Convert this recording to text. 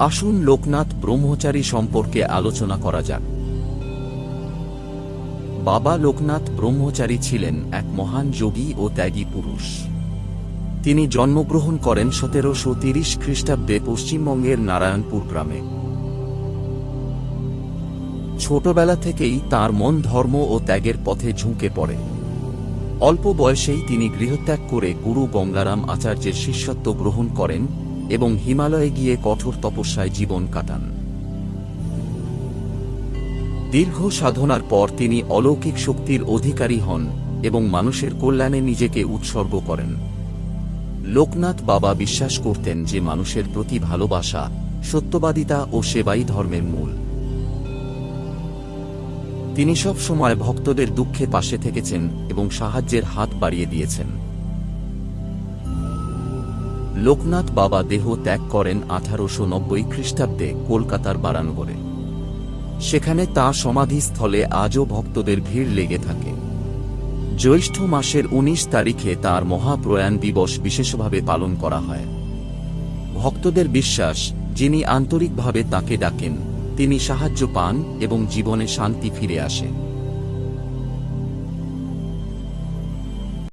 আসুন লোকনাথ ব্রহ্মচারী সম্পর্কে আলোচনা করা যাক। বাবা লোকনাথ ব্রহ্মচারী ছিলেন এক মহান যোগী ও ত্যাগী পুরুষ। তিনি জন্মগ্রহণ করেন সতেরোশো তিরিশ খ্রিস্টাব্দে পশ্চিমবঙ্গের নারায়ণপুর গ্রামে। ছোটবেলা থেকেই তার মন ধর্ম ও ত্যাগের পথে ঝুঁকে পড়ে। অল্প বয়সেই তিনি গৃহত্যাগ করে গুরু গঙ্গারাম আচার্যের শিষ্যত্ব গ্রহণ করেন এবং হিমালয়ে গিয়ে কঠোর তপস্যায় জীবন কাটান। দীর্ঘ সাধনার পর তিনি অলৌকিক শক্তির অধিকারী হন এবং মানুষের কল্যাণে নিজেকে উৎসর্গ করেন। লোকনাথ বাবা বিশ্বাস করতেন যে মানুষের প্রতি ভালোবাসা, সত্যবাদিতা ও সেবাই ধর্মের মূল। তিনি সব সময় ভক্তদের দুঃখে পাশে থেকেছেন এবং সাহায্যের হাত বাড়িয়ে দিয়েছেন। লোকনাথ বাবা দেহ ত্যাগ করেন আঠারোশো নব্বই খ্রিস্টাব্দে কলকাতার বারানগরে। সেখানে তা সমাধিস্থলে আজও ভক্তদের ভিড় লেগে থাকে। জ্যৈষ্ঠ মাসের ১৯ তারিখে তার মহাপ্রয়াণ দিবস বিশেষভাবে পালন করা হয়। ভক্তদের বিশ্বাস, যিনি আন্তরিকভাবে তাকে ডাকেন, তিনি সাহায্য পান এবং জীবনে শান্তি ফিরে আসে।